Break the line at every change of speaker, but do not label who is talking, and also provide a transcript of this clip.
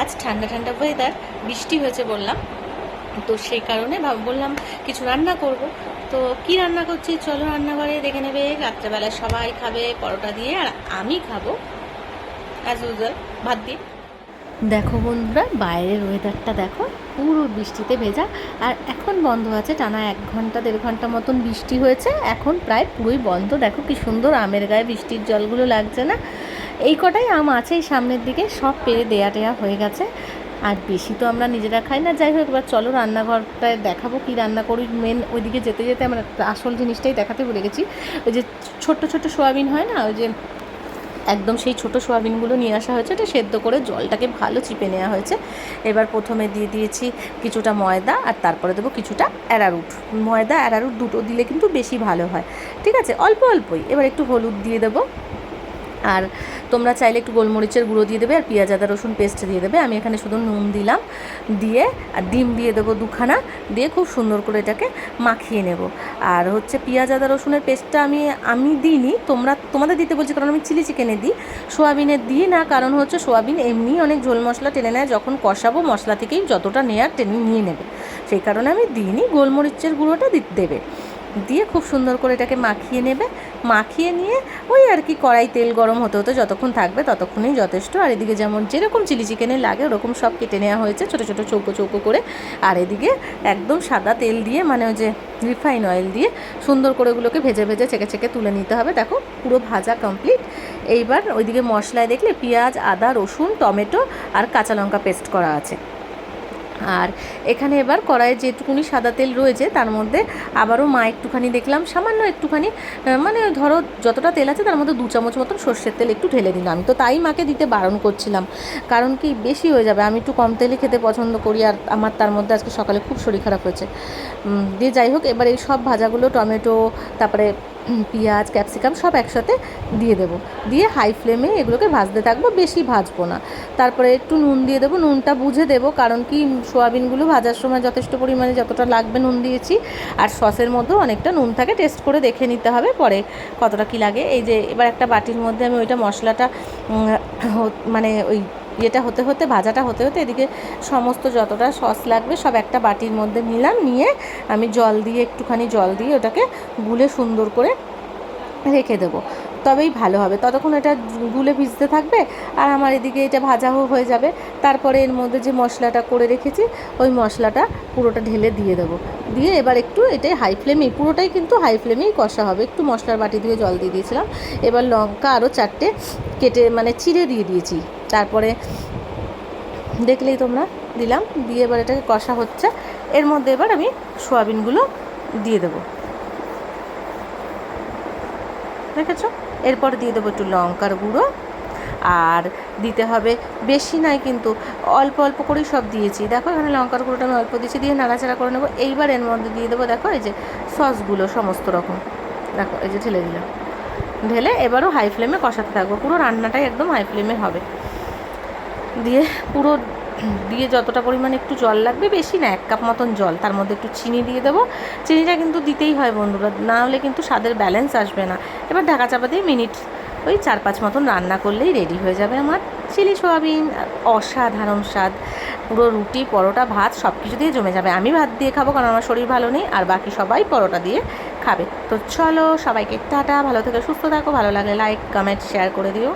আজ ঠান্ডা ঠান্ডা ওয়েদার বৃষ্টি হয়েছে বললাম। তো সেই কারণে ভাব বললাম কিছু রান্না করব। তো কি রান্না করছি? চলো রান্নাঘরে দেখে নেবে। রাত্রেবেলা সবাই খাবে পরোটা দিয়ে, আর আমি খাব অ্যাজ ইউজুয়াল ভাত দিয়ে। দেখো বন্ধুরা, বাইরের ওয়েদারটা দেখো, পুরো বৃষ্টিতে ভেজা। আর এখন বন্ধ আছে, টানা এক ঘণ্টা, দেড় ঘণ্টা মতন বৃষ্টি হয়েছে। এখন প্রায় পুরোই বন্ধ। দেখো কি সুন্দর আমের গায়ে বৃষ্টির জলগুলো লাগছে না। এই কটাই আম আছে সামনের দিকে, সব পেরে দেয়া টেয়া হয়ে গেছে। আর বেশি তো আমরা নিজেরা খাই না। যাই হোক, এবার চলো রান্নাঘরটায় দেখাবো কি রান্না করি। মেন ওইদিকে যেতে যেতে আমরা আসল জিনিসটাই দেখাতে ভুলে গেছি। ওই যে ছোট্ট ছোট্ট সোয়াবিন হয় না? ওই যে একদম সেই ছোটো সোয়াবিনগুলো নিয়ে আসা হয়েছে। এটা সেদ্ধ করে জলটাকে ভালো চিপে নেওয়া হয়েছে। এবার প্রথমে দিয়ে দিয়েছি কিছুটা ময়দা আর তারপরে দেবো কিছুটা অ্যারারুট। ময়দা, অ্যারারুট দুটো দিলে কিন্তু বেশি ভালো হয়। ঠিক আছে? অল্প অল্পই। এবার একটু হলুদ দিয়ে দেবো। আর তোমরা চাইলে একটু গোলমরিচের গুঁড়ো দিয়ে দেবে আর পেঁয়াজ, আদা, রসুন পেস্ট দিয়ে দেবে। আমি এখানে শুধু নুন দিলাম দিয়ে আর ডিম দিয়ে দেবো দুখানা। দিয়ে খুব সুন্দর করে এটাকে মাখিয়ে নেব। আর হচ্ছে পেঁয়াজ, আদা, রসুনের পেস্টটা আমি আমি দিইনি। তোমরা, তোমাদের দিতে বলছি কারণ আমি চিলি চিকেনে দিই। সোয়াবিনের দিই না, কারণ হচ্ছে সোয়াবিন এমনি অনেক ঝোল মশলা টেনে নেয়। যখন কষাবো মশলা থেকেই যতটা নেয়ার টেনে নিয়ে নেবে। সেই কারণে আমি দিইনি। গোলমরিচের গুঁড়োটা দিতে দেবে। দিয়ে খুব সুন্দর করে এটাকে মাখিয়ে নেবে। মাখিয়ে নিয়ে ওই আর কি কড়াই তেল গরম হতে হতে যতক্ষণ থাকবে ততক্ষণেই যথেষ্ট। আর এদিকে যেমন যেরকম চিলি চিকেনে লাগে ওরকম সব কেটে নেওয়া হয়েছে ছোটো ছোটো চৌকো চৌকো করে। আর এদিকে একদম সাদা তেল দিয়ে মানে ওই যে রিফাইন অয়েল দিয়ে সুন্দর করে ওগুলোকে ভেজে ভেজে ছেঁকে ছেঁকে তুলে নিতে হবে। দেখো পুরো ভাজা কমপ্লিট এইবার ওইদিকে মশলায় দেখলে পেঁয়াজ, আদা, রসুন, টমেটো আর কাঁচা লঙ্কা পেস্ট করা আছে। আর এখানে এবার কড়াইয়ে যেটুকুনি সাদা তেল রয়েছে, তার মধ্যে আবারও মা একটুখানি দেখলাম, সামান্য একটুখানি মানে ধরো যতটা তেল আছে তার মধ্যে দু চামচ মতন সর্ষের তেল একটু ঢেলে দিলাম। আমি তো তাই মাকে দিতে বারণ করছিলাম, কারণ কি বেশি হয়ে যাবে, আমি একটু কম তেলে খেতে পছন্দ করি আর আমার তার মধ্যে আজকে সকালে খুব শরীর খারাপ হয়েছে। দিয়ে যাই হোক, এবার এই সব ভাজাগুলো, টমেটো, তারপরে পেঁয়াজ, ক্যাপসিকাম সব একসাথে দিয়ে দেবো। দিয়ে হাই ফ্লেমে এগুলোকে ভাজতে থাকব, বেশি ভাজবো না। তারপরে একটু নুন দিয়ে দেবো, নুনটা বুঝে দেবো, কারণ কি সোয়াবিনগুলো ভাজার সময় যথেষ্ট পরিমাণে যতটা লাগবে নুন দিয়েছি, আর সসের মধ্যেও অনেকটা নুন থাকে টেস্ট করে দেখে নিতে হবে পরে কতটা কি লাগে। এই যে এবার একটা বাটির মধ্যে আমি ওইটা মশলাটা মানে ওই ইয়েটা হতে হতে, ভাজাটা হতে হতে এদিকে সমস্ত যতটা সস লাগবে সব একটা বাটির মধ্যে নিলাম, নিয়ে আমি জল দিয়ে, একটুখানি জল দিয়ে ওটাকে গুলে সুন্দর করে রেখে দেবো। তবেই ভালো হবে। ততক্ষণ এটা গুলে ভিজতে থাকবে আর আমার এদিকে এটা ভাজাও হয়ে যাবে। তারপরে এর মধ্যে যে মশলাটা করে রেখেছি, ওই মশলাটা পুরোটা ঢেলে দিয়ে দেবো। দিয়ে এবার একটু এটাই হাই ফ্লেমেই পুরোটাই কিন্তু হাই ফ্লেমেই কষা হবে। একটু মশলার বাটি দিয়ে জল দিয়ে দিয়েছিলাম। এবার লঙ্কা আরও চারটে কেটে মানে চিড়ে দিয়ে দিয়েছি। তারপরে দেখলেই তোমরা দিলাম। দিয়ে এবার এটাকে কষা হচ্ছে। এর মধ্যে এবার আমি সোয়াবিনগুলো দিয়ে দেবো। দেখেছ? এরপর দিয়ে দেবো একটু লঙ্কার গুঁড়ো। আর দিতে হবে বেশি নয় কিন্তু অল্প অল্প করেই সব দিয়েছি। দেখো এখানে লঙ্কার গুঁড়োটা আমি অল্প দিয়েছি দিয়ে নাড়াচাড়া করে নেব। এইবার এর মধ্যে দিয়ে দেবো দেখো এই যে সসগুলো সমস্ত রকম। দেখো এই যে ঢেলে দিলাম। ঢেলে এবারও হাই ফ্লেমে কষাতে থাকব। পুরো রান্নাটাই একদম হাই ফ্লেমে হবে। দিয়ে পুরো, দিয়ে যতটা পরিমাণে একটু জল লাগবে বেশি না, এক কাপ মতন জল। তার মধ্যে একটু চিনি দিয়ে দেবো। চিনিটা কিন্তু দিতেই হয় বন্ধুরা, না হলে কিন্তু স্বাদের ব্যালেন্স আসবে না। এবার ঢাকা চাপা দিয়ে মিনিট ওই চার পাঁচ মতন রান্না করলেই রেডি হয়ে যাবে আমার। চিলি সোয়াবিন, অসাধারণ স্বাদ। পুরো রুটি, পরোটা, ভাত সব কিছু দিয়ে জমে যাবে। আমি ভাত দিয়ে খাব কারণ আমার শরীর ভালো নেই, আর বাকি সবাই পরোটা দিয়ে খাবে। তো চলো সবাইকে টাটা, ভালো থেকে, সুস্থ থাকো, ভালো লাগলে লাইক কমেন্ট শেয়ার করে দিও।